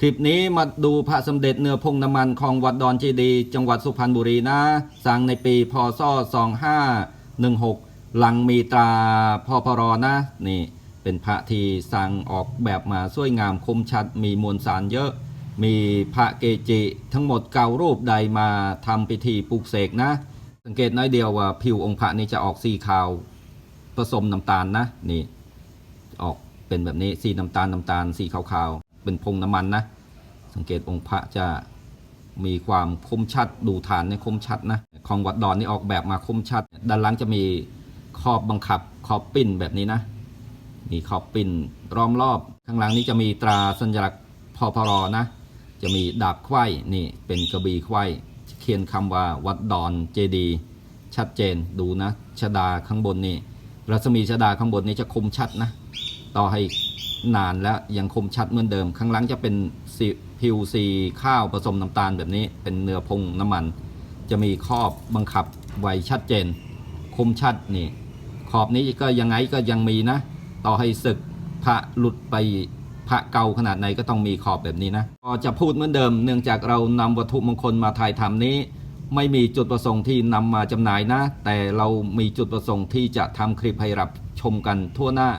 คลิปนี้มาดูพระสมเด็จเนื้อพงน้ำมันของวัดดอนเจดี จังหวัดสุพรรณบุรีนะ สร้างในปีพศ 2516 หลังมีตราพพรนะ นี่เป็นพระที่สร้างออกแบบมาสวยงามคมชัด มีมวลสารเยอะ มีพระเกจิทั้งหมดเก้ารูปใดมาทำพิธีปลุกเสกนะ สังเกตน้อยเดียวว่าผิวองค์พระนี่จะออกสีขาวผสมน้ำตาลนะ นี่ออกเป็นแบบนี้สีน้ำตาลน้ำตาลสีขาวๆ เป็นพงน้ำมันนะ สังเกตองค์พระจะมีความคมชัดดูฐานเนี่ยคมชัดนะของวัดดอนนี่ออกแบบมาคมชัด ด้านหลังจะมีขอบบังคับขอบปิ้นแบบนี้นะ มีขอบปิ้นล้อมรอบ ข้างหลังนี้จะมีตราสัญลักษณ์พพรนะ จะมีดาบไขว้นี่เป็นกระบี่ไขว้เขียนคำว่าวัดดอนเจดีชัดเจนดูนะชดาข้างบนนี่รัศมีชดาข้างบนนี่จะคมชัดนะ ต่อให้นานแล้วยังคมชัดเหมือนเดิม ข้างหลังจะเป็นสีผิวสีข้าวผสมน้ำตาลแบบนี้ เป็นเนื้อพงน้ำมัน จะมีครอบบังคับไว้ชัดเจน คมชัดนี่ขอบนี้ก็ยังไงก็ยังมีนะ ต่อให้ศึกพระหลุดไปพระเก่าขนาดไหนก็ต้องมีขอบแบบนี้นะก็จะพูดเหมือนเดิม เนื่องจากเรานำวัตถุมงคลมาถ่ายทำนี้ ไม่มีจุดประสงค์ที่นำมาจำหน่ายนะ แต่เรามีจุดประสงค์ที่จะทำคลิปให้รับชมกันทั่วหน้า